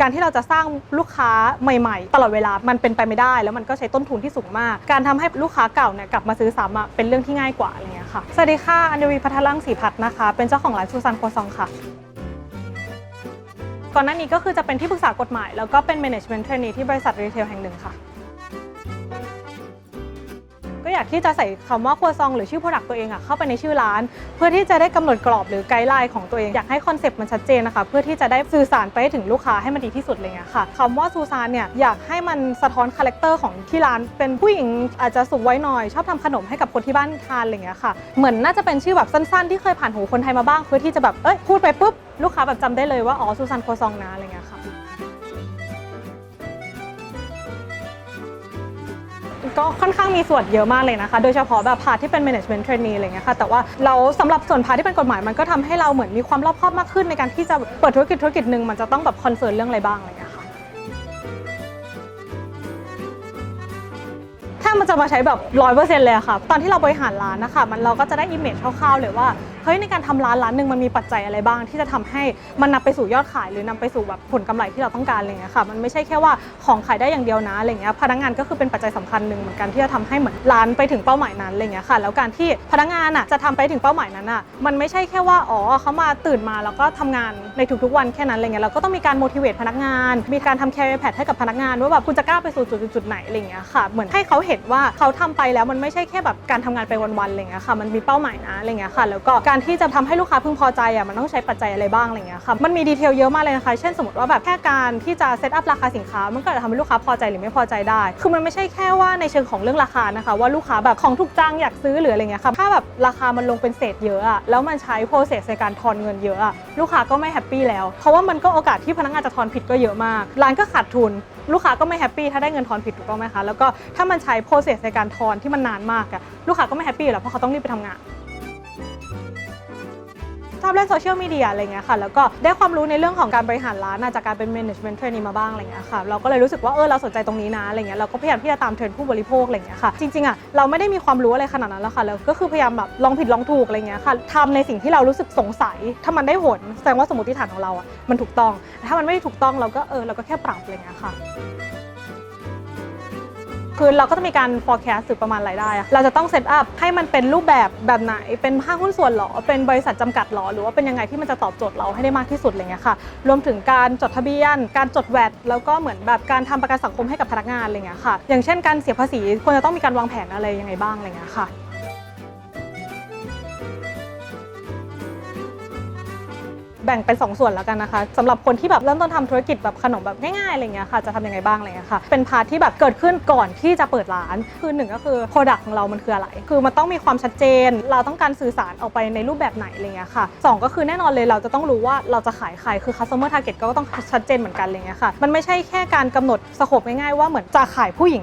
การที่เราจะสร้างลูกค้าใหม่ๆ ตลอดเวลามันเป็นไปไม่ได้ แล้วมันก็ใช้ต้นทุนที่สูงมาก การทำให้ลูกค้าเก่าเนี่ยกลับมาซื้อซ้ำเป็นเรื่องที่ง่ายกว่าอะไรเงี้ยค่ะสวัสดีค่ะอัญวีพัทลังสีพัฒน์นะคะ เป็นเจ้าของร้านซูซานโคซองค่ะ ก่อนหน้านี้ก็คือจะเป็นที่ปรึกษากฎหมาย แล้วก็เป็น management trainee ที่บริษัทรีเทลแห่งหนึ่งค่ะ ก็อยากที่จะใส่คำว่าครัวซองหรือชื่อ product ตัวเองอะเข้าไปในชื่อร้าน เพื่อที่จะได้กำหนดกรอบหรือไกด์ไลน์ของตัวเอง อยากให้คอนเซปต์มันชัดเจนนะคะเพื่อที่จะได้สื่อสารไปให้ถึงลูกค้าให้มันดีที่สุดเลยค่ะคำว่าซูซานเนี่ยอยากให้มันสะท้อนคาแรคเตอร์ของที่ร้าน เป็นผู้หญิงอาจจะสูงไว้หน่อย ชอบทำขนมให้กับคนที่บ้านทานอะไรเงี้ยค่ะเหมือนน่าจะเป็นชื่อแบบสั้นๆ ที่เคยผ่านหูคนไทยมาบ้างเพื่อที่จะแบบเอ้ยพูดไปปุ๊บลูกค้าแบบจำได้เลยว่าอ๋อซูซานโคซองนะอะไรเงี้ยค่ะ ก็ค่อนข้างมีส่วนเยอะมากเลยนะคะ โดยเฉพาะแบบพาร์ทที่เป็น management trainee อะไรเงี้ยค่ะ แต่ว่าเราสำหรับส่วนพาร์ทที่เป็นกฎหมายมันก็ทำให้เราเหมือนมีความรอบคอบมากขึ้นในการที่จะเปิดธุรกิจธุรกิจหนึ่งมันจะต้องแบบคอนเซิร์นเรื่องอะไรบ้างอะไรเงี้ยค่ะถ้ามันจะมาใช้แบบร้อยเปอร์เซ็นต์เลยค่ะ ตอนที่เราบริหารร้านนะคะมันเราก็จะได้อิมเมจคร่าวๆเลยว่าเฮ้ยในการทำร้านร้านหนึ่งมันมีปัจจัยอะไรบ้าง ที่จะทำให้มันนำไปสู่ยอดขาย หรือนำไปสู่แบบผลกำไรที่เราต้องการอะไรเงี้ยค่ะมันไม่ใช่แค่ว่าของขายได้อย่างเดียวนะอะไรเงี้ยพนักงานก็คือเป็นปัจจัยสำคัญหนึ่งเหมือนกันที่จะทำให้เหมือนร้านไปถึงเป้าหมายนั้นอะไรเงี้ยค่ะแล้วการที่พนักงานอะจะทำไปถึงเป้าหมายนั้นอะมันไม่ใช่แค่ว่าอ๋อเขามาตื่นมาแล้วก็ทำงานในทุกๆวันแค่นั้นอะไรเงี้ยเราก็ต้องมีการ motivate พนักงาน มีการทำ career path ให้กับพนักงานว่าแบบคุณจะกล้าไปสู่จุดๆไหนอะไรเงี้ยค่ะเหมือนให้เขาเห็นว่าเขาทำไปแล้วมันไม่ใช่แค่แบบการทำงานไปวันๆอะไรเงี้ยค่ะมันมีเป้าหมายนะอะไรเงี้ยค่ะแล้วก็กการที่จะทำให้ลูกค้าพึงพอใจอะมันต้องใช้ปัจจัยอะไรบ้างอะไรเงี้ยค่ะมันมีดีเทลเยอะมากเลยนะคะ เช่นสมมติว่าแบบแค่การที่จะเซตอัพราคาสินค้า มันก็จะทำให้ลูกค้าพอใจหรือไม่พอใจได้ คือมันไม่ใช่แค่ว่าในเชิงของเรื่องราคานะคะ ว่าลูกค้าแบบของถูกจังอยากซื้อหรืออะไรเงี้ยค่ะถ้าแบบราคามันลงเป็นเศษเยอะอะแล้วมันใช้โปรเซสในการทอนเงินเยอะอะลูกค้าก็ไม่แฮปปี้แล้ว เพราะว่ามันก็โอกาสที่พนักงานจะทอนผิดก็เยอะมาก ร้านก็ขาดทุน ลูกค้าก็ไม่แฮปปี้ถ้าได้เงินทอนผิดถูกต้องไหมคะ แล้วก็ถ้ามันใช้โปรเซสในการทอนที่มันนานมากอะลูกค้าก็ไม่แฮปปี้อยู่แล้วเพราะเขาต้องรีบไปทำงาน ชอบเล่นโซเชียลมีเดียอะไรเงี้ยค่ะ แล้วก็ได้ความรู้ในเรื่องของการบริหารร้านจากการเป็น management trainee มาบ้างอะไรเงี้ยค่ะ เราก็เลยรู้สึกว่าเออเราสนใจตรงนี้นะอะไรเงี้ยเราก็พยายามที่จะตามเทรนด์ผู้บริโภคอะไรเงี้ยค่ะ จริงๆอะเราไม่ได้มีความรู้อะไรขนาดนั้นแล้วค่ะแล้วก็คือพยายามแบบลองผิดลองถูกอะไรเงี้ยค่ะทำในสิ่งที่เรารู้สึกสงสัย ถ้ามันได้ผลแสดงว่าสมมติฐานของเราอะมันถูกต้อง ถ้ามันไม่ถูกต้องเราก็เออเราก็แค่ปรับอะไรเงี้ยค่ะ คือเราก็จะมีการ forecast ถึงประมาณรายได้อะเราจะต้องเซตอัพให้มันเป็นรูปแบบแบบไหน เป็นห้างหุ้นส่วนหรอ เป็นบริษัทจำกัดหรอ หรือว่าเป็นยังไงที่มันจะตอบโจทย์เราให้ได้มากที่สุดอะไรเงี้ยค่ะ รวมถึงการจดทะเบียน การจดแวดแล้วก็เหมือนแบบการทำประกันสังคมให้กับพนักงานอะไรเงี้ยค่ะ อย่างเช่นการเสียภาษีควรจะต้องมีการวางแผนอะไรยังไงบ้างอะไรเงี้ยค่ะ แบ่งเป็น 2 ส่วนแล้วกันนะคะสำหรับคนที่แบบเริ่มต้นทำธุรกิจแบบขนมแบบง่ายๆอะไรเงี้ยค่ะจะทำยังไงบ้างอะไรเงี้ยค่ะเป็นพาร์ทที่แบบเกิดขึ้นก่อนที่จะเปิดร้าน คือหนึ่งก็คือ Product ของเรามันคืออะไร คือมันต้องมีความชัดเจน เราต้องการสื่อสารออกไปในรูปแบบไหนอะไรเงี้ยค่ะสองก็คือแน่นอนเลยเราจะต้องรู้ว่าเราจะขายใครคือ customer target ก็ต้องชัดเจนเหมือนกันอะไรเงี้ยค่ะมันไม่ใช่แค่การกำหนดสโคปง่ายๆว่าเหมือนจะขายผู้หญิง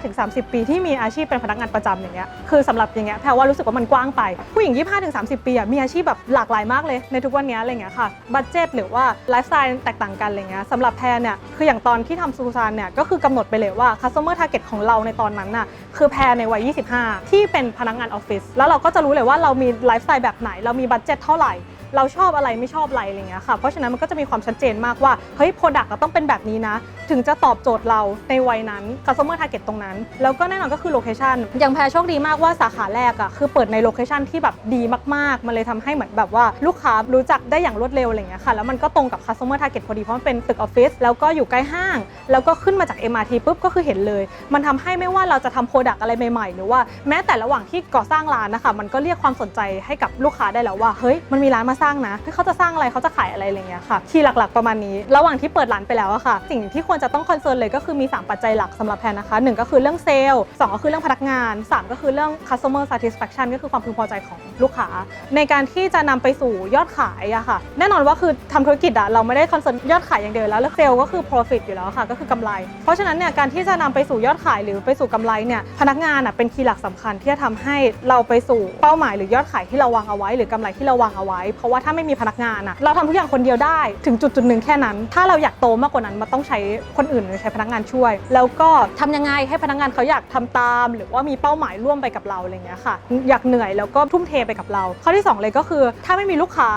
25-30 ปีที่มีอาชีพเป็นพนักงานประจำอย่างเงี้ยคือสำหรับอย่างเงี้ยแพรว่ารู้สึกว่ามันกว้างไปผู้หญิง 25-30 ปีอะมีอาชีพแบบหลากหลายมากเลยในทุกวันนี้อะไรเงี้ยค่ะบัตเจ็ตหรือว่าไลฟ์สไตล์แตกต่างกันอะไรเงี้ยสำหรับแพรเนี่ยคืออย่างตอนที่ทำซูซานเนี่ยก็คือกำหนดไปเลยว่า customer target ของเราในตอนนั้นน่ะคือแพรในวัย 25 ที่เป็นพนักงานออฟฟิศแล้วเราก็จะรู้เลยว่าเรามีไลฟ์สไตล์แบบไหน เรามีบัตเจ็ตเท่าไหร่ เราชอบอะไรไม่ชอบอะไรอะไรเงี้ยค่ะเพราะฉะนั้นมันก็จะมีความชัดเจนมากว่าเฮ้ยโปรดักต์ต้องเป็นแบบนี้นะ ถึงจะตอบโจทย์เราในวัยนั้น customer target ตรงนั้น แล้วก็แน่นอนก็คือโลเคชันอย่างแพรโชคดีมากว่าสาขาแรกอะคือเปิดในโลเคชันที่แบบดีมากๆ มันเลยทำให้เหมือนแบบว่าลูกค้ารู้จักได้อย่างรวดเร็วอะไรเงี้ยค่ะแล้วมันก็ตรงกับ customer target พอดีเพราะมันเป็นตึกออฟฟิศแล้วก็อยู่ใกล้ห้าง แล้วก็ขึ้นมาจาก MRT ปุ๊บก็คือเห็นเลย มันทำให้ไม่ว่าเราจะทำโปรดักต์อะไรใหม่ๆ หรือว่าแม้แต่ระหว่างที่ก่อสร้างร้านนะคะมันก็เรียกความสนใจให้กับลูกค้าได้แล้วว่าเฮ้ยมันมีร้านมาสร้างนะเฮ้ยเขาจะสร้างอะไรเขาจะขายอะไรอะไรเงี้ยค่ะที่หลักๆประมาณนี้ ระหว่างที่เปิดร้านไปแล้วอะค่ะ สิ่งที่ควรจะต้องคอนเซิร์นเลยก็คือมี 3 ปัจจัยหลักสำหรับแพนนะคะหนึ่งก็คือเรื่องเซลล์สองก็คือเรื่องพนักงาน 3 ก็คือเรื่อง customer satisfaction ก็คือความพึงพอใจของลูกค้า ในการที่จะนำไปสู่ยอดขายอะค่ะ แน่นอนว่าคือทำธุรกิจอะเราไม่ได้คอนเซิร์นยอดขายอย่างเดียวแล้วแล้วเซลล์ก็คือ profit อยู่แล้วค่ะ ก็คือกำไร เพราะฉะนั้นเนี่ยการที่จะนำไปสู่ยอดขายหรือไปสู่กำไรเนี่ยพนักงานอะเป็นคีย์หลักสำคัญที่จะทำให้เราไปสู่เป้าหมายหรือยอดขายที่เราวางเอาไว้ หรือกำไรที่เราวางเอาไว้เพราะว่าถ้าไม่มีพนักงานอะเราทำทุกอย่างคนเดียวได้ถึงจุดจุดหนึ่งแค่นั้น ถ้าเราอยากโตมากกว่านั้นมันต้องใช้คนอื่นหรือใช้พนักงานช่วย แล้วก็ทำยังไงให้พนักงานเขาอยากทำตาม หรือว่ามีเป้าหมายร่วมไปกับเราอะไรเงี้ยค่ะ อยากเหนื่อยแล้วก็ทุ่มเทไปกับเรา ข้อที่สองเลยก็คือ ถ้าไม่มีลูกค้า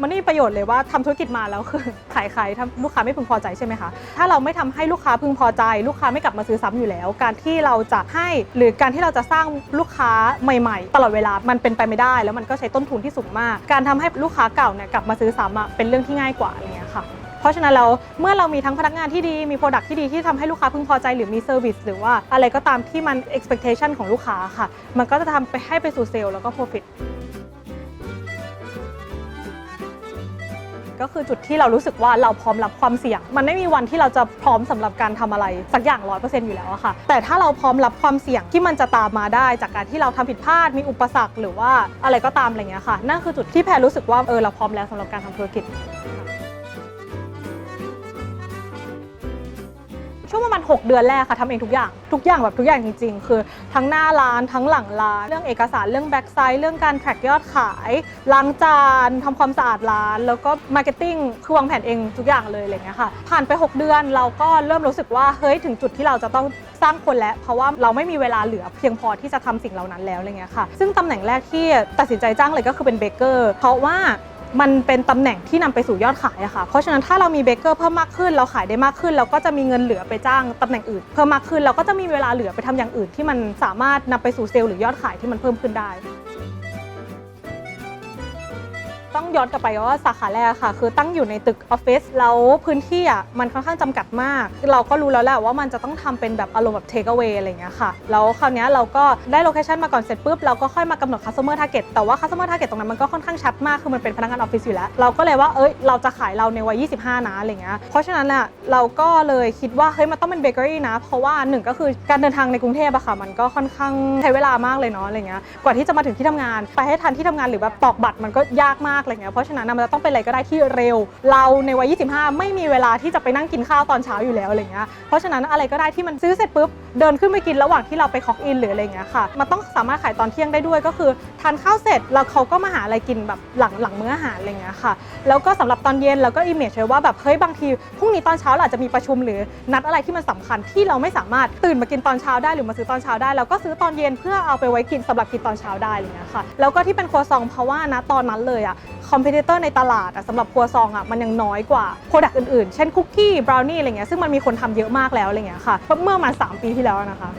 มันไม่มีประโยชน์เลยว่าทำธุรกิจมาแล้วคือขายขายถ้าลูกค้าไม่พึงพอใจใช่ไหมคะถ้าเราไม่ทำให้ลูกค้าพึงพอใจ ลูกค้าไม่กลับมาซื้อซ้ำอยู่แล้ว การที่เราจะให้หรือการที่เราจะสร้างลูกค้าใหม่ ๆ ตลอดเวลามันเป็นไปไม่ได้ แล้วมันก็ใช้ต้นทุนที่สูงมาก การทำให้ลูกค้าเก่าเนี่ยกลับมาซื้อซ้ำอะเป็นเรื่องที่ง่ายกว่าอะไรเงี้ยค่ะ เพราะฉะนั้นเราเมื่อเรามีทั้งพนักงานที่ดีมีโปรดักที่ดีที่ทำให้ลูกค้าพึงพอใจหรือมีเซอร์วิสหรือว่าอะไรก็ตามที่มัน expectation ของลูกค้าค่ะ มันก็จะทำไปให้ไปสู่เซลล์แล้วก็ profit ก็คือจุดที่เรารู้สึกว่าเราพร้อมรับความเสี่ยง มันไม่มีวันที่เราจะพร้อมสำหรับการทำอะไรสักอย่างร้อยเปอร์เซ็นต์อยู่แล้วอะค่ะ แต่ถ้าเราพร้อมรับความเสี่ยงที่มันจะตามมาได้จากการที่เราทำผิดพลาดมีอุปสรรคหรือว่าอะไรก็ตามอะไรเงี้ยค่ะนั่นคือจุดที่แพรรู้สึกว่าเออเราพร้อมแล้วสำหรับการทำธุรกิจ ช่วงประมาณ6 เดือนแรกค่ะทำเองทุกอย่าง ทุกอย่างแบบทุกอย่างจริง ๆ คือ ทั้งหน้าร้านทั้งหลังร้าน เรื่องเอกสารเรื่องแบ็กไซด์เรื่องการแทร็กยอดขายล้างจานทำความสะอาดร้าน แล้วก็มาร์เก็ตติ้งคือวางแผนเองทุกอย่างเลยอะไรเงี้ยค่ะ ผ่านไป 6 เดือนเราก็เริ่มรู้สึกว่าเฮ้ยถึงจุดที่เราจะต้องสร้างคนแล้ว เพราะว่าเราไม่มีเวลาเหลือเพียงพอที่จะทำสิ่งเหล่านั้นแล้วอะไรเงี้ยค่ะ ซึ่งตำแหน่งแรกที่ตัดสินใจจ้างเลยก็คือเป็นเบเกอร์เพราะว่า มันเป็นตำแหน่งที่นำไปสู่ยอดขายอะค่ะ เพราะฉะนั้นถ้าเรามีเบเกอร์เพิ่มมากขึ้น เราขายได้มากขึ้น เราก็จะมีเงินเหลือไปจ้างตำแหน่งอื่น เพิ่มมากขึ้นเราก็จะมีเวลาเหลือไปทำอย่างอื่นที่มันสามารถนำไปสู่เซลล์หรือยอดขายที่มันเพิ่มขึ้นได้ ต้องย้อนกลับไปว่าสาขาแรกค่ะ คือตั้งอยู่ในตึกออฟฟิศแล้วพื้นที่อะมันค่อนข้างจำกัดมาก เราก็รู้แล้วแหละว่ามันจะต้องทำเป็นแบบอารมณ์แบบเทคเอา a y อะไรเงี้ยค่ะแล้วคราวนี้เราก็ได้โลเคชันมาก่อนเสร็จปุ๊บเราก็ค่อยมากำหนด customer target แต่ว่า customer target ตรงนั้นมันก็ค่อนข้างชัดมากคือมันเป็นพนักงานออฟฟิศอยู่แล้ว เราก็เลยว่าเอ้ยเราจะขายเราในวัย 25 นะอะไรเงี้ยเพราะฉะนั้นอะเราก็เลยคิดว่าเฮ้ยมันต้องเป็นเบเกอรี่นะ เพราะว่าหนึ่งก็คือการเดินทางในกรุงเทพอะค่ะมันก็ค่อนข้างใช้เวลามากเลยเนาะอะไรเงี้ยกว่าที่จะมาถึงที่ทำงาน ไปให้ทันที่ทำงานหรือแบบตอกบัตรมันก็ยากมากอะไรเงี้ยเพราะฉะนั้นมันจะต้องเป็นอะไรก็ได้ที่เร็ว เราในวัย 25 ไม่มีเวลาที่จะไปนั่งกินข้าวตอนเช้าอยู่แล้วอะไรเงี้ยเพราะฉะนั้นอะไรก็ได้ที่มันซื้อเสร็จปุ๊บเดินขึ้นไปกินระหว่างที่เราไปคอกอินหรืออะไรเงี้ยค่ะมันต้องสามารถขายตอนเที่ยงได้ด้วยก็คือทานข้าวเสร็จแล้วเขาก็มาหาอะไรกินแบบหลังหลังมื้ออาหารอะไรเงี้ยค่ะแล้วก็สำหรับตอนเย็นเราก็อิมเมจไว้ว่าแบบเฮ้ยบางทีพรุ่งนี้ตอนเช้าเราอาจจะมีประชุมหรือนัดอะไรที่มันสำคัญที่เราไม่สามารถตื่นมากินตอนเช้าได้หรือมาซื้อตอนเช้าได้เราก็ซื้อตอนเย็นเพื่อเอาไปไว้กินสำหรับกินตอนเช้าได้อะไรเงี้ยค่ะแล้วก็ที่เป็นครัวซองเพราะว่านะตอนนั้นเลยอะคอมเพติเตอร์ในตลาดอะสำหรับครัวซองอะมันยังน้อยกว่าโปรดักต์อื่นๆ เช่นคุกกี้บราวนี่อะไรเงี้ยซึ่งมันมีคนทำเยอะมากแล้วอะไรเงี้ยค่ะเมื่อมา 3 ปีที่แล้วนะคะ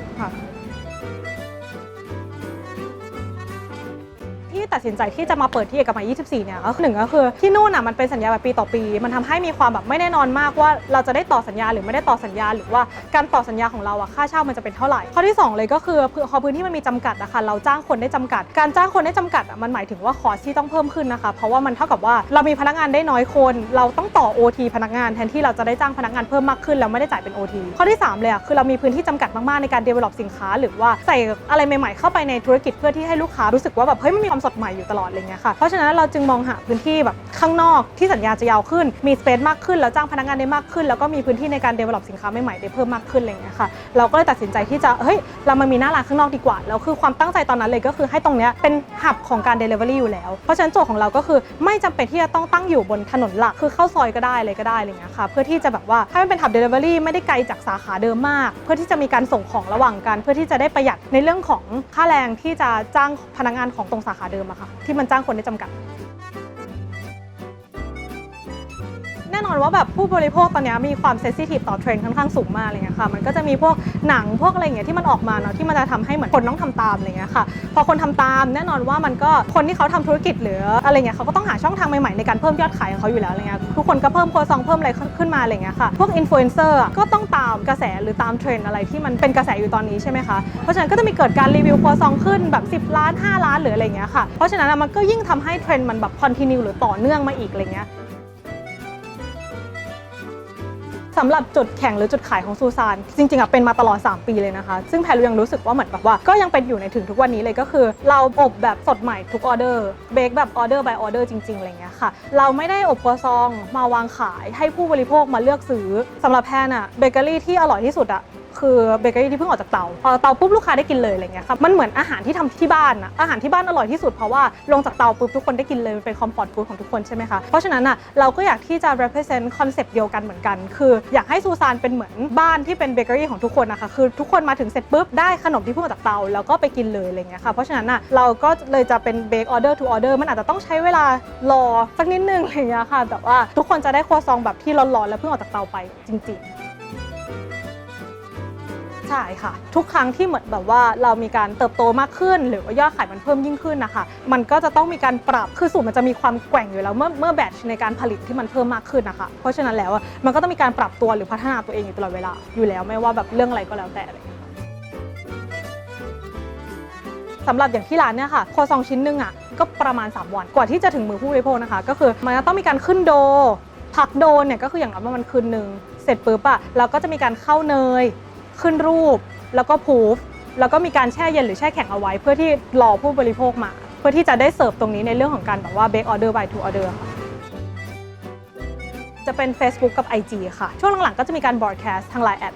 ที่ตัดสินใจที่จะมาเปิดที่เอกมัย 24 เนี่ยก็คือหนึ่งก็คือที่นู่นอะมันเป็นสัญญาแบบปีต่อปี มันทำให้มีความแบบไม่แน่นอนมากว่าเราจะได้ต่อสัญญาหรือไม่ได้ต่อสัญญา หรือว่าการต่อสัญญาของเราอะค่าเช่ามันจะเป็นเท่าไหร่ ข้อที่ 2 เลยก็คือพอพื้นที่มันมีจำกัดนะคะเราจ้างคนได้จำกัด การจ้างคนได้จำกัดอะมันหมายถึงว่าคอสที่ต้องเพิ่มขึ้นนะคะ เพราะว่ามันเท่ากับว่าเรามีพนักงานได้น้อยคน เราต้องต่อ OT พนักงานแทนที่เราจะได้จ้างพนักงานเพิ่มมากขึ้นแล้วไม่ได้จ่ายเป็น OT ข้อที่สามเลยอะคือเรามีพื้นที่จำกัดมากๆในการ develop สินค้า หรือว่าใส่อะไรใหม่ๆเข้าไปในธุรกิจเพื่อที่ให้ลูกค้ารู้สึกว่าแบบเฮ้ยมันมีความสดใหม่อยู่ตลอดอะไรเงี้ยค่ะ เพราะฉะนั้นเราจึงมองหาพื้นที่แบบข้างนอกที่สัญญาจะยาวขึ้น มีสเปซมากขึ้น แล้วจ้างพนักงานได้มากขึ้น แล้วก็มีพื้นที่ในการ develop สินค้าใหม่ๆได้เพิ่มมากขึ้นอะไรเงี้ยค่ะ เราก็เลยตัดสินใจที่จะ เฮ้ย เรามามีหน้าร้านข้างนอกดีกว่า แล้วคือความตั้งใจตอนนั้นเลยก็คือให้ตรงเนี้ยเป็นหับของการ delivery อยู่แล้ว เพราะฉะนั้นโจทย์ของเราก็คือไม่จำเป็นที่จะต้องตั้งอยู่บนถนนหลัก คือเข้าซอยก็ได้เลยก็ได้อะไรเงี้ยค่ะ เพื่อที่จะแบบว่าให้มันเป็นหับ delivery ไม่ได้ไกลจากสาขาเดิมมาก เพื่อที่จะมีการส่งของระหว่างกัน เพื่อที่จะได้ประหยัดในเรื่องของค่าแรงที่จะจ้างพนักงานของตรงสาขาเดิมอะค่ะที่มันจ้างคนได้จำกัด น่นอนว่าแบบผู้บริโภคตอนนี้มีความเซสซิทีฟต่อเทรนด์ค่อนข้างสูงมากอะไรเงี้ยค่ะ มันก็จะมีพวกหนังพวกอะไรเงี้ยที่มันออกมาเนาะที่มันจะทำให้เหมือนคนต้องทำตามอะไรเงี้ยค่ะ พอคนทำตามแน่นอนว่ามันก็คนที่เขาทำธุรกิจหรืออะไรเงี้ยเขาก็ต้องหาช่องทางใหม่ๆในการเพิ่มยอดขายของเขาอยู่แล้วอะไรเงี้ยทุกคนก็เพิ่มโคซองเพิ่มอะไรขึ้นมาอะไรเงี้ยค่ะ พวกอินฟลูเอนเซอร์ก็ต้องตามกระแสหรือตามเทรนด์อะไรที่มันเป็นกระแสอยู่ตอนนี้ใช่ไหมคะ เพราะฉะนั้นก็จะมีเกิดการรีวิวโคซองขึ้นแบบ 10 ล้าน 5 ล้านหรืออะไรเงี้ยค่ะ เพราะฉะนั้นมันก็ยิ่งทำให้เทรนด์มันแบบคอนติเนียหรือต่อเนื่องมาอีกอะไรเงี้ย สำหรับจุดแข็งหรือจุดขายของซูซานจริงๆอะเป็นมาตลอด 3 ปีเลยนะคะ ซึ่งแพรยังรู้สึกว่าเหมือนแบบว่า ก็ยังเป็นอยู่ในถึงทุกวันนี้เลยก็คือ เราอบแบบสดใหม่ทุกออเดอร์เบคแบบออเดอร์ by ออเดอร์จริงๆอะไรเงี้ยค่ะ เราไม่ได้อบครัวซองมาวางขายให้ผู้บริโภคมาเลือกซื้อสำหรับแพรน่ะเบเกอรี่ที่อร่อยที่สุดอะ คือเบเกอรี่ที่เพิ่งออกจากเตาพอเตาปุ๊บลูกค้าได้กินเลยอะไรเงี้ยครับมันเหมือนอาหารที่ทำที่บ้านอะอาหารที่บ้านอร่อยที่สุดเพราะว่าลงจากเตาปุ๊บทุกคนได้กินเลยเป็นคอมฟอร์ตฟู้ดของทุกคนใช่ไหมคะเพราะฉะนั้นอะเราก็อยากที่จะ represent คอนเซปต์เดียวกันเหมือนกัน คืออยากให้ซูซานเป็นเหมือนบ้านที่เป็นเบเกอรี่ของทุกคนนะคะคือทุกคนมาถึงเสร็จปุ๊บได้ขนมที่เพิ่งออกจากเตาแล้วก็ไปกินเลยอะไรเงี้ยค่ะเพราะฉะนั้นอะเราก็เลยจะเป็น bake order to order มันอาจจะต้องใช้เวลารอสักนิดนึงอะไรเงี้ยค่ะแต่ว่าทุกคนจะได้ครัวซองแบบที่ร้อนๆแล้วเพิ่งออกจากเตาไปจริง ๆ ใช่ค่ะ ทุกครั้งที่เหมือนแบบว่าเรามีการเติบโตมากขึ้น หรือว่ายอดขายมันเพิ่มยิ่งขึ้นนะคะ มันก็จะต้องมีการปรับคือสูตรมันจะมีความแกว่งอยู่แล้วเมื่อเมื่อแบตในการผลิตที่มันเพิ่มมากขึ้นนะคะเพราะฉะนั้นแล้วมันก็ต้องมีการปรับตัวหรือพัฒนาตัวเองอยู่ตลอดเวลาอยู่แล้วไม่ว่าแบบเรื่องอะไรก็แล้วแต่เงี้ยสำหรับอย่างที่ร้านเนี่ยค่ะครัวซองชิ้นหนึ่งอะก็ประมาณ 3 วันกว่าที่จะถึงมือผู้บริโภคนะคะ ก็คือมันจะต้องมีการขึ้นโด ผักโดนเนี่ยก็คืออย่างน้อยประมาณคืนหนึ่งเสร็จปุ๊บอะเราก็จะมีการเข้าเนย ขึ้นรูป แล้วก็พูฟแล้วก็มีการแช่เย็นหรือแช่แข็งเอาไว้ เพื่อที่รอผู้บริโภคมา เพื่อที่จะได้เสิร์ฟตรงนี้ในเรื่องของการแบบว่า bake order by to order ค่ะจะเป็น Facebook กับ IG ค่ะ ช่วงหลังๆก็จะมีการ broadcast ทางไลน์แอด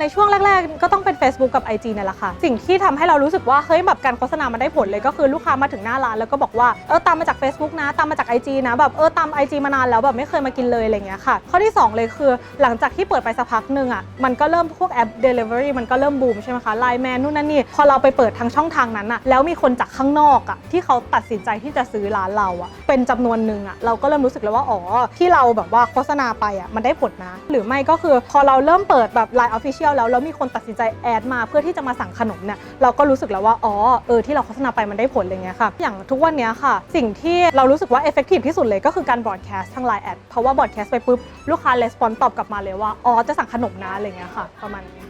ในช่วงแรก ๆ ก็ต้องเป็น Facebook กับ IG เนี่ยแหละค่ะ สิ่งที่ทำให้เรารู้สึกว่าเฮ้ยแบบการโฆษณามันได้ผลเลยก็คือลูกค้ามาถึงหน้าร้านแล้วก็บอกว่าเออตามมาจาก Facebook นะ ตามมาจาก IG นะแบบเออตาม IG มานานแล้วแบบไม่เคยมากินเลยอะไรเงี้ยค่ะ ข้อที่ 2 เลยคือหลังจากที่เปิดไปสักพักหนึ่งอะมันก็เริ่มพวกแอป Delivery มันก็เริ่มบูมใช่ไหมคะ Line Man นู่นนั่นนี่พอเราไปเปิดทางช่องทางนั้นอะแล้วมีคนจากข้างนอกอะที่เขาตัดสินใจที่จะซื้อร้านเราอะเป็นจำนวนหนึ่งอะเราก็เริ่มรู้สึกแล้วว่าอ๋อที่เราแบบว่าโฆษณาไปอะมันได้ผลนะ หรือไม่ก็คือพอเราเริ่มเปิดแบบ Line Official แล้วแล้วมีคนตัดสินใจแอดมาเพื่อที่จะมาสั่งขนมเนี่ยเราก็รู้สึกแล้วว่าอ๋อเออที่เราโฆษณาไปมันได้ผลอะไรเงี้ยค่ะอย่างทุกวันนี้ค่ะ สิ่งที่เรารู้สึกว่าเอฟเฟกตีฟที่สุดเลยก็คือการ broadcast ทางไลน์แอดเพราะว่า broadcast ไปปุ๊บลูกค้าレスปอนตอบกลับมาเลยว่าอ๋อจะสั่งขนมนะอะไรเงี้ยค่ะประมาณนี้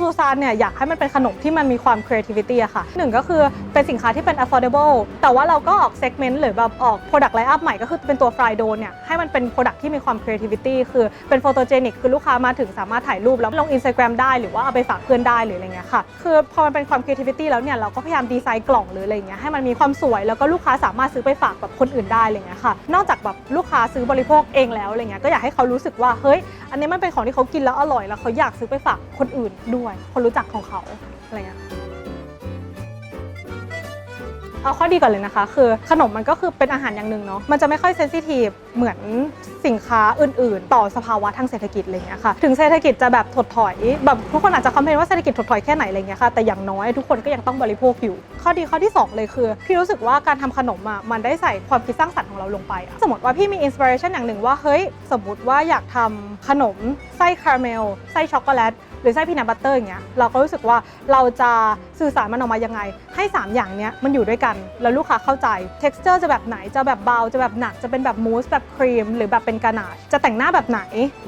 ซูซานเนี่ยอยากให้มันเป็นขนมที่มันมีความ creativity อะค่ะหนึ่งก็คือเป็นสินค้าที่เป็น affordable แต่ว่าเราก็ออก segment หรือแบบออก product line up ใหม่ก็คือเป็นตัว fry dough เนี่ยให้มันเป็น product ที่มีความ creativity คือเป็น photogenic คือลูกค้ามาถึงสามารถถ่ายรูปแล้วลง Instagram ได้หรือว่าเอาไปฝากเพื่อนได้หรืออะไรเงี้ยค่ะคือพอมันเป็นความ creativity แล้วเนี่ยเราก็พยายามดีไซน์กล่องหรืออะไรเงี้ยให้มันมีความสวยแล้วก็ลูกค้าสามารถซื้อไปฝากแบบคนอื่นได้อะไรเงี้ยค่ะนอกจากแบบลูกค้าซื้อบริโภคเองแล้วอะไรเงี้ยก็อยากให้เขารู้สึกว่าเฮ้ยอันนี้มันเป็นของที่เขากินแล้วอร่อยแล้วเขาอยากซื้อไปฝากคนอื่นด้วยคนรู้จักของเขาอะไรเงี้ยเอาข้อดีก่อนเลยนะคะ คือขนมมันก็คือเป็นอาหารอย่างหนึ่งเนาะมันจะไม่ค่อยเซนซิทีฟเหมือนสินค้าอื่น ๆ ต่อสภาวะทางเศรษฐกิจอะไรเงี้ยค่ะถึงเศรษฐกิจจะแบบถดถอยแบบทุกคนอาจจะคอมเพลนว่าเศรษฐกิจถดถอยแค่ไหนอะไรเงี้ยค่ะแต่อย่างน้อยทุกคนก็ยังต้องบริโภคอยู่ ข้อดีข้อที่สองเลยคือ พี่รู้สึกว่าการทำขนมอะมันได้ใส่ความคิดสร้างสรรค์ของเราลงไปอะสมมติว่าพี่มีอินสปิเรชันอย่างหนึ่งว่าเฮ้ยสมมติว่าอยากทำขนมไส้คาราเมลไส้ช็อกโกแลต หรือไส้พีนัทบัตเตอร์อย่างเงี้ยเราก็รู้สึกว่าเราจะสื่อสารมันออกมายังไง ให้ 3 อย่างเนี้ยมันอยู่ด้วยกัน แล้วลูกค้าเข้าใจ t e x t อร์จะแบบไหนจะแบบเบาจะแบบหนักจะเป็นแบบมูสแบบครีม หรือแบบเป็นกานาจะแต่งหน้าแบบไหน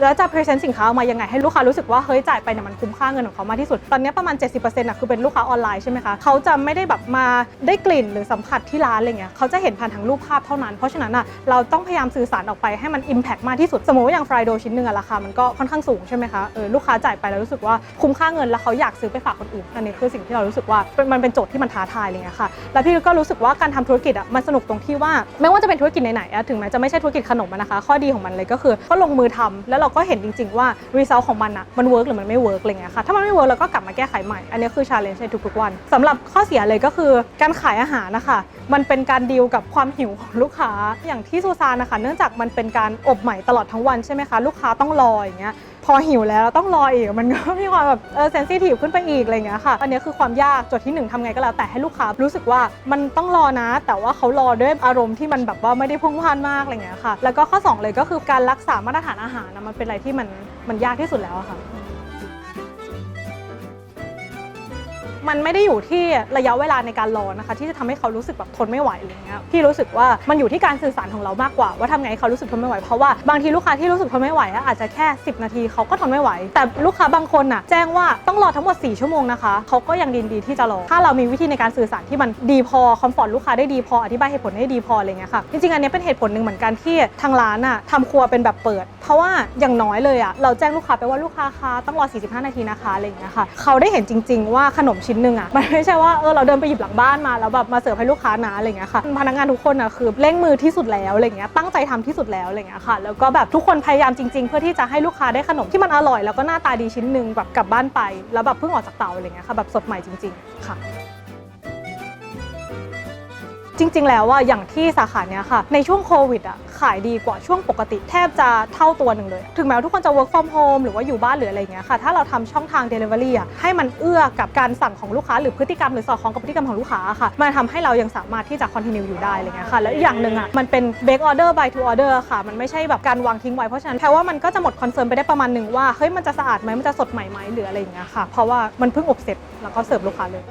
แล้วจะพรีเซนต์สินค้าออกมายังไงให้ลูกค้ารู้สึกว่าเฮ้ยจ่ายไปเนี่ยมันคุ้มค่าเงินของเขามากที่สุดตอนนี้ประมาณ 70%อะคือเป็นลูกค้าออนไลน์ใช่ไหมคะเขาจะไม่ได้แบบมาได้กลิ่นหรือสัมผัสที่ร้านอะไรเงี้ยเขาจะเห็นผ่านทางรูปภาพเท่านั้น เพราะฉะนั้นอะเราต้องพยายามสื่อสารออกไปให้มัน Impact มากที่สุดสมมติว่าอย่างฟรายโดชิ้นหนึ่งอะราคามันก็ค่อนข้างสูงใช่ไหมคะเออลูกค้าจ่ายไปแล้วรู้สึกว่าคุ้มค่าเงินแล้วเขาอยากซื้อไปฝากคนอื่น อันนี้คือสิ่งที่เรารู้สึกว่ามันเป็นโจทย์ที่มันท้าทายอะไรเงี้ยค่ะ แล้วพี่ก็รู้สึกว่าการทำธุรกิจอะมันสนุกตรงที่ว่าไม่ว่าจะเป็นธุรกิจไหนๆอะถึงแม้จะไม่ใช่ธุรกิจขนมนะคะ ข้อดีของมันเลยก็คือก็ลงมือทำแล้วเราก็เห็นจริง ๆ ว่า result ของมันอะมันเวิร์กหรือมันไม่เวิร์กอะไรเงี้ยค่ะถ้ามันไม่เวิร์กเราก็กลับมาแก้ไขใหม่อันนี้คือ challenge ในทุกๆวันสำหรับข้อเสียเลยก็คือการขายอาหารนะคะมันเป็นการดีลกับความหิวของลูกค้าอย่างที่ซูซานนะคะ เนื่องจากมันเป็นการอบใหม่ตลอดทั้งวันใช่ไหมคะลูกค้าต้องรออย่างเงี้ย พอหิวแล้วเราต้องรออีกมันก็มีความแบบเออเซนซิทีฟขึ้นไปอีกอะไรเงี้ยค่ะ อันนี้คือความยากจุดที่หนึ่งทำไงก็แล้วแต่ให้ลูกค้ารู้สึกว่ามันต้องรอนะ แต่ว่าเขารอด้วยอารมณ์ที่มันแบบว่าไม่ได้พุ่งพล่านมากอะไรเงี้ยค่ะ แล้วก็ข้อสองเลยก็คือการรักษามาตรฐานอาหารนะมันเป็นอะไรที่มันมันยากที่สุดแล้วอะค่ะ มันไม่ได้อยู่ที่ระยะเวลาในการรอนะคะ ที่จะทำให้เขารู้สึกแบบทนไม่ไหวอะไรเงี้ยพี่รู้สึกว่ามันอยู่ที่การสื่อสารของเรามากกว่า ว่าทำไงให้เขารู้สึกทนไม่ไหวเพราะว่าบางทีลูกค้าที่รู้สึกทนไม่ไหวอะอาจจะแค่ 10 นาทีเขาก็ทนไม่ไหว แต่ลูกค้าบางคนน่ะแจ้งว่าต้องรอทั้งหมด 4 ชั่วโมงนะคะเขาก็ยังดีดีที่จะรอถ้าเรามีวิธีในการสื่อสารที่มันดีพอคอมฟอร์ตลูกค้าได้ดีพออธิบายเหตุผลได้ดีพออะไรเงี้ยค่ะจริงๆอันนี้เป็นเหตุผลหนึ่งเหมือนกันที่ทางร้านอะทำครัวเป็นแบบเปิด เพราะว่าอย่างน้อยเลยอะเราแจ้งลูกค้าไปว่าลูกค้าคะต้องรอ 45 นาทีนะคะอะไรเงี้ยค่ะเขาได้เห็นจริง ๆ ว่าขนมชชิ้นหนึ่งอะมันไม่ใช่ว่าเออเราเดินไปหยิบหลังบ้านมาแล้วแบบมาเสิร์ฟให้ลูกค้านะอะไรเงี้ยค่ะพนักงานทุกคนอะคือเร่งมือที่สุดแล้วอะไรเงี้ยตั้งใจทำที่สุดแล้วอะไรเงี้ยค่ะ แล้วก็แบบทุกคนพยายามจริง ๆ เพื่อที่จะให้ลูกค้าได้ขนมที่มันอร่อยแล้วก็หน้าตาดีชิ้นหนึ่งแบบกลับบ้านไป แล้วแบบเพิ่งออกจากเตาอะไรเงี้ยค่ะแบบสดใหม่จริง ๆ ค่ะจริง ๆ แล้วว่าอย่างที่สาขาเนี้ยค่ะ ในช่วงโควิดอะ ขายดีกว่าช่วงปกติแทบจะเท่าตัวหนึ่งเลย ถึงแม้ว่าทุกคนจะ work from home หรือว่าอยู่บ้านหรืออะไรเงี้ยค่ะ ถ้าเราทำช่องทาง delivery อะให้มันเอื้อกับการสั่งของลูกค้าหรือพฤติกรรมหรือสอดคล้องกับพฤติกรรมของลูกค้าค่ะ มันทำให้เรายังสามารถที่จะ continue อยู่ได้อะไรเงี้ยค่ะ แล้วอีกอย่างหนึ่งอะมันเป็น bake order by to order ค่ะ มันไม่ใช่แบบการวางทิ้งไว้เพราะฉะนั้นแปลว่ามันก็จะหมดคอนเซิร์นไปได้ประมาณหนึ่งว่าเฮ้ยมันจะสะอาดไหมมันจะสดใหม่ไหมหรืออะไรเงี้ยค่ะ เพราะว่ามันเพิ่งอบเสร็จแล้วก็เสิร์ฟลูกค้าเลย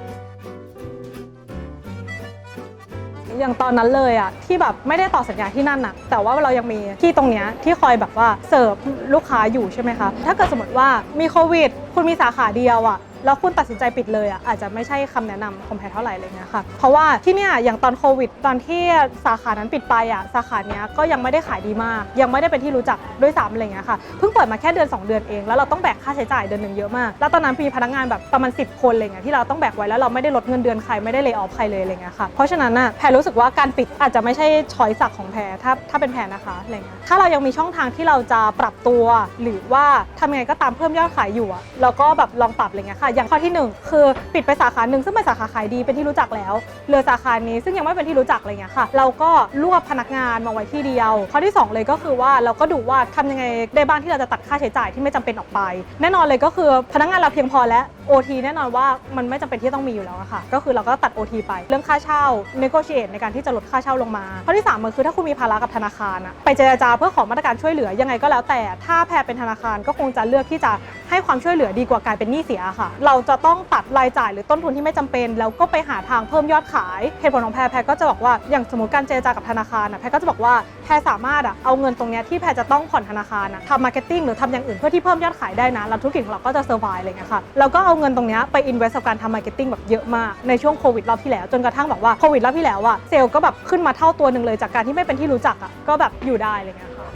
อย่างตอนนั้นเลยอะที่แบบไม่ได้ต่อสัญญาที่นั่นอะแต่ว่าเรายังมีที่ตรงเนี้ยที่คอยแบบว่าเสิร์ฟลูกค้าอยู่ใช่ไหมคะถ้าเกิดสมมติว่ามีโควิด คุณมีสาขาเดียวอะ แล้วคุณตัดสินใจปิดเลยอะอาจจะไม่ใช่คำแนะนำคอมแพเท่าไหร่เงี้ยค่ะเพราะว่าที่เนี่ยอย่างตอนโควิด ตอนที่สาขานั้นปิดไปอะสาขาเนี้ยก็ยังไม่ได้ขายดีมาก ยังไม่ได้เป็นที่รู้จักด้วยซ้ำอะไรเงี้ยค่ะเพิ่งเปิดมาแค่เดือน 2 เดือนเอง แล้วเราต้องแบกค่าใช้จ่ายเดือนหนึ่งเยอะมาก แล้วตอนนั้นมีพนักงานแบบประมาณ 10 คนอะไรเงี้ยที่เราต้องแบกไว้แล้วเราไม่ได้ลดเงินเดือนใครไม่ได้เล y o อ f ใครเลยอะไรเงี้ยค่ะเพราะฉะนั้นน่ะแพรรู้สึกว่าการปิดอาจจะไม่ใช่ช้อยสักของแพรถ้าถ้าเป็นแพรนะคะอะไรเงี้ยถ้าเรายังมีช่องทางที่เราจะปรับตัว หรือว่าทำยังไงก็ตามเพิ่มยอดขายอยู่อะเราก็แบบลองปรับอะไรเงี้ยค่ะอย่างข้อที่หนึ่งคือปิดไปสาขาหนึ่งซึ่งเป็นสาขาขายดีเป็นที่รู้จักแล้วเหลือสาขานี้ซึ่งยังไม่เป็นที่รู้จักอะไรเงี้ยค่ะ เราก็รวบพนักงานมาไว้ที่เดียว ข้อที่สองเลยก็คือว่าเราก็ดูว่าทำยังไงได้บ้างที่เราจะตัดค่าใช้จ่ายที่ไม่จำเป็นออกไป แน่นอนเลยก็คือพนักงานเราเพียงพอแล้ว OT แน่นอนว่ามันไม่จำเป็นที่ต้องมีอยู่แล้วค่ะ ก็คือเราก็ตัด OT ไปเรื่องค่าเช่า negotiate ในการที่จะลดค่าเช่าลงมาข้อที่3มันคือถ้าคุณมีภาระกับธนาคารอะไปเจรจาเพื่อขอมาตรการช่วยเหลือยังไงก็แล้วแต่ถ้าแพรเป็นธนาคารก็คงจะเลือกที่จะให้ความช่วยเหลือดีกว่ากลายเป็นหนี้เสียค่ะเราจะต้องตัดรายจ่ายหรือต้นทุนที่ไม่จำเป็น แล้วก็ไปหาทางเพิ่มยอดขายเหตุผลของแพรแพรก็จะบอกว่าอย่างสมมติการเจรจากับธนาคารอะแพรก็จะบอกว่าแพรสามารถอะเอาเงินตรงเนี้ยที่แพรจะต้องผ่อนธนาคารอะทำมาร์เก็ตติ้งหรือทำอย่างอื่นเพื่อที่เพิ่มยอดขายได้นะแล้วธุรกิจของเราก็จะเซอร์ไ e อะไรเงี้ยค่ะแล้วก็เอาเงินตรงเนี้ยไปอินเวสต์กับการทำมาร์เก็ตติ้งแบบเยอะมากในช่วงโควิดรอบที่แล้ว จนกระทั่งแบบว่าโควิดรอบที่แล้วอะเซลล์ก็แบบขึ้นมาเท่าตัวหนึ่งเลยจากการที่ไม่เป็นที่รู้จักอะก็แบบอยู่ได้อะไรเงี้ยค่ะ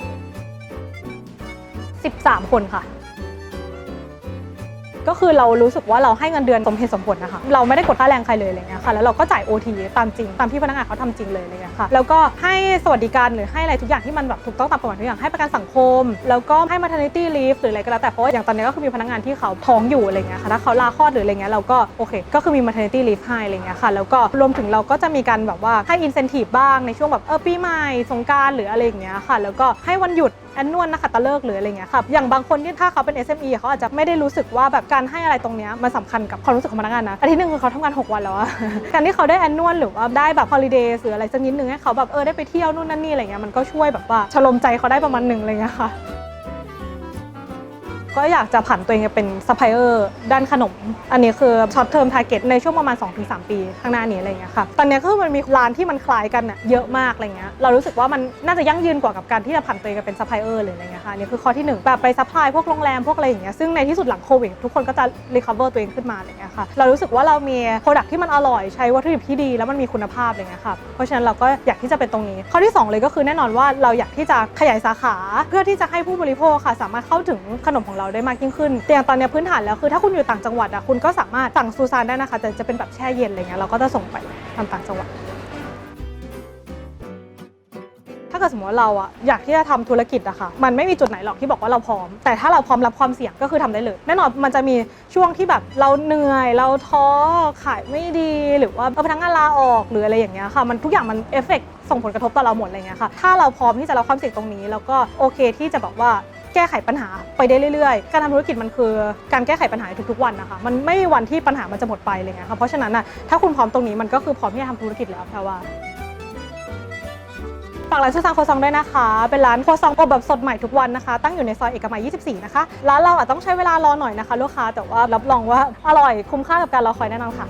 13 คนค่ะ ก็คือเรารู้สึกว่าเราให้เงินเดือนสมเหตุสมผลนะคะเราไม่ได้กดค่าแรงใครเลยอะไรเงี้ยค่ะแล้วเราก็จ่าย OT ตามจริงตามที่พนักงานเขาทำจริงเลยอะไรเงี้ยค่ะแล้วก็ให้สวัสดิการหรือให้อะไรทุกอย่างที่มันแบบถูกต้องตามกฎหมายทุกอย่างให้ประกันสังคม แล้วก็ให้ maternity leave หรืออะไรก็แล้วแต่เพราะว่าอย่างตอนนี้ก็คือมีพนักงานที่เขาท้องอยู่อะไรเงี้ยค่ะถ้าเขาลาคลอดหรืออะไรเงี้ยเราก็โอเค ก็คือมี maternity leave ให้อะไรเงี้ยค่ะแล้วก็รวมถึงเราก็จะมีการแบบว่าให้ incentive บ้างในช่วงแบบเออปีใหม่สงกรารหรืออะไรอย่างเงี้ยค่ะ แล้วก็ให้วันหยุด แอนนวลนะคะตะเลิกหรืออะไรเงี้ยค่ะอย่างบางคนที่ถ้าเขาเป็น SME เขาอาจจะไม่ได้รู้สึกว่าแบบการให้อะไรตรงเนี้ยมันสำคัญกับความรู้สึกของพนักงานนะอาทิตย์หนึ่งคือเขาทำงาน 6 วันแล้วอะการที่เขาได้แอนนวลหรือว่าได้แบบฮอลิเดย์หรืออะไรสักนิดนึงให้เขาแบบเออได้ไปเที่ยวนู่นนั่นนี่อะไรเงี้ยมันก็ช่วยแบบว่าชโลมใจเขาได้ประมาณหนึ่งอะไรเงี้ยค่ะ ก็อยากจะผันตัวเองเป็นซัพพลายเออร์ด้านขนม อันนี้คือช็อตเทอมทาร์เก็ตในช่วงประมาณ 2-3 ปีข้างหน้านี้อะไรเงี้ยค่ะ ตอนนี้ก็คือมันมีร้านที่มันคล้ายกันน่ะเยอะมากอะไรเงี้ย เรารู้สึกว่ามันน่าจะยั่งยืนกว่ากับการที่จะผันตัวเองเป็นซัพพลายเออร์เลยอะไรเงี้ยค่ะนี่คือข้อที่หนึ่งแบบไปซัพพลายพวกโรงแรมพวกอะไรอย่างเงี้ย ซึ่งในที่สุดหลังโควิดทุกคนก็จะรีคอเวอร์ตัวเองขึ้นมาอะไรเงี้ยค่ะ เรารู้สึกว่าเรามีโปรดักที่มันอร่อยใช้วัตถุดิบที่ดีแล้วมันมีคุณภาพอะไรเงี้ยค่ะ เพราะฉะนั้นเราก็อยากที่จะเป็นตรงนี้ ข้อที่สองเลยก็คือแน่นอนว่าเราอยากที่จะขยายสาขา เพื่อที่จะให้ผู้บริโภคค่ะ สามารถเข้าถึงขนมของเราได้มากยิ่งขึ้นแต่อย่างตอนนี้พื้นฐานแล้วคือถ้าคุณอยู่ต่างจังหวัดอะคุณก็สามารถสั่งซูซานได้นะคะแต่จะเป็นแบบแช่เย็นอะไรเงี้ยเราก็จะส่งไปตามต่างจังหวัด ถ้าเกิดสมมติว่าเราอะอยากที่จะทำธุรกิจอะค่ะมันไม่มีจุดไหนหรอกที่บอกว่าเราพร้อม แต่ถ้าเราพร้อมรับความเสี่ยงก็คือทำได้เลย แน่นอนมันจะมีช่วงที่แบบเราเหนื่อย เราท้อขายไม่ดีหรือว่าเออพนักงานลาออกหรืออะไรอย่างเงี้ยค่ะ มันทุกอย่างมันเอฟเฟกส่งผลกระทบต่อเราหมดอะไรเงี้ยค่ะ ถ้าเราพร้อมที่จะรับความเสี่ยงตรงนี้ แล้วก็โอเคที่จะบอกว่า แก้ไขปัญหาไปได้เรื่อยๆ การทำธุรกิจมันคือการแก้ไขปัญหาทุกๆวันนะคะ มันไม่มีวันที่ปัญหามันจะหมดไปอะไรเงี้ยค่ะเพราะฉะนั้นน่ะถ้าคุณพร้อมตรงนี้มันก็คือพร้อมที่จะทำธุรกิจแล้วแปลว่าฝากร้านซูซานโคซองด้วยนะคะ เป็นร้านโคซองอบแบบสดใหม่ทุกวันนะคะ ตั้งอยู่ในซอยเอกมัย 24 นะคะ ร้านเราอาจต้องใช้เวลารอหน่อยนะคะ ลูกค้า แต่ว่ารับรองว่าอร่อยคุ้มค่ากับการรอคอยแน่นอนค่ะ